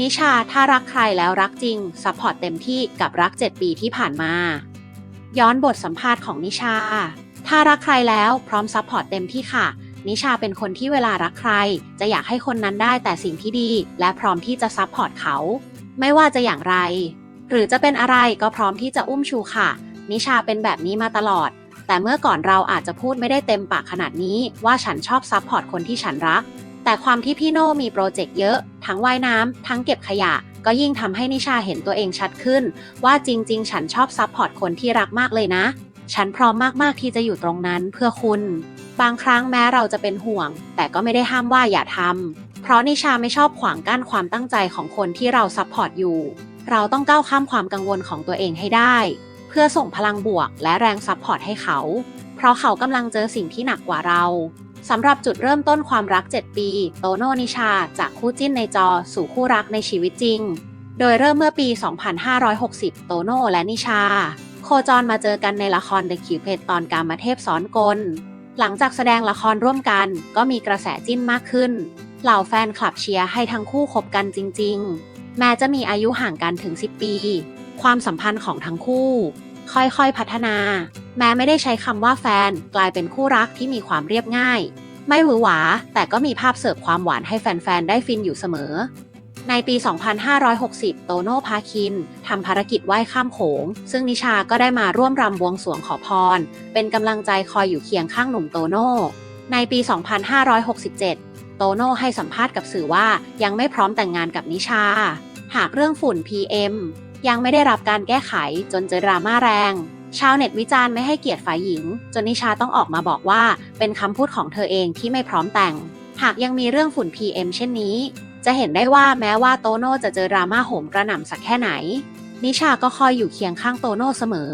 นิชาถ้ารักใครแล้วรักจริงซัพพอร์ตเต็มที่กับรัก 7 ปีที่ผ่านมา ย้อนบทสัมภาษณ์ของนิชา ถ้ารักใครแล้วพร้อมซัพพอร์ตเต็มที่ค่ะ นิชาเป็นคนที่เวลารักใคร จะอยากให้คนนั้นได้แต่สิ่งที่ดี และพร้อมที่จะซัพพอร์ตเขา ไม่ว่าจะอย่างไร หรือจะเป็นอะไรก็พร้อมที่จะอุ้มชูค่ะ นิชาเป็นแบบนี้มาตลอด แต่เมื่อก่อนเราอาจจะพูดไม่ได้เต็มปากขนาดนี้ว่าฉันชอบซัพพอร์ตคนที่ฉันรัก แต่ความที่พี่โน่มีโปรเจกต์เยอะ ทั้งว่ายน้ำทั้งเก็บขยะ ก็ยิ่งทำให้นิชาเห็นตัวเองชัดขึ้น ว่าจริง ๆ ฉันชอบซัพพอร์ตคนที่รักมากเลยนะ ฉันพร้อมมากๆที่จะอยู่ตรงนั้นเพื่อคุณ บางครั้งแม้เราจะเป็นห่วง แต่ก็ไม่ได้ห้ามว่าอย่าทำเพราะนิชาไม่ชอบขวางกั้นความตั้งใจของคนที่เราซัพพอร์ตอยู่ เราต้องก้าวข้ามความกังวลของตัวเองให้ได้ เพื่อส่งพลังบวกและแรงซัพพอร์ตให้เขา เพราะเขากำลังเจอสิ่งที่หนักกว่าเรา สำหรับจุดเริ่มต้นความรัก 7 ปี โตโน่นิชา จากคู่จิ้นในจอสู่คู่รักในชีวิตจริง โดยเริ่มเมื่อปี 2560 โตโน่และนิชา โคจรมาเจอกันในละคร The Cupid ตอนการมาเทพซ้อนกล หลังจากแสดงละครร่วมกันก็มีกระแสจิ้นมากขึ้น เหล่าแฟนคลับเชียร์ให้ทั้งคู่คบกันจริง ๆ แม้จะมีอายุห่างกันถึง 10 ปี ความสัมพันธ์ของทั้งคู่ ค่อยๆพัฒนา แม้ไม่ได้ใช้คำว่าแฟน กลายเป็นคู่รักที่มีความเรียบง่าย ไม่หวือหวา แต่ก็มีภาพเสิร์ฟความหวานให้แฟนๆ ได้ฟินอยู่เสมอ ในปี 2560 โตโน่พาคินทำภารกิจว่ายข้ามโขง ซึ่งนิชาก็ได้มาร่วมรำบวงสรวงขอพร เป็นกำลังใจคอยอยู่เคียงข้างหนุ่มโตโน่ ในปี 2567 โตโน่ให้สัมภาษณ์กับสื่อว่ายังไม่พร้อมแต่งงานกับนิชา หากเรื่องฝุ่น PM ยังไม่ได้รับการแก้ไขจนเจอดราม่าแรง ชาวเน็ตวิจารณ์ไม่ให้เกียรติฝ่ายหญิง จนนิชาต้องออกมาบอกว่า เป็นคำพูดของเธอเองที่ไม่พร้อมแต่ง หากยังมีเรื่องฝุ่น PM เช่นนี้ จะเห็นได้ว่าแม้ว่าโตโน่จะเจอดราม่าโหมกระหน่ำสักแค่ไหน นิชาก็คอยอยู่เคียงข้างโตโน่เสมอ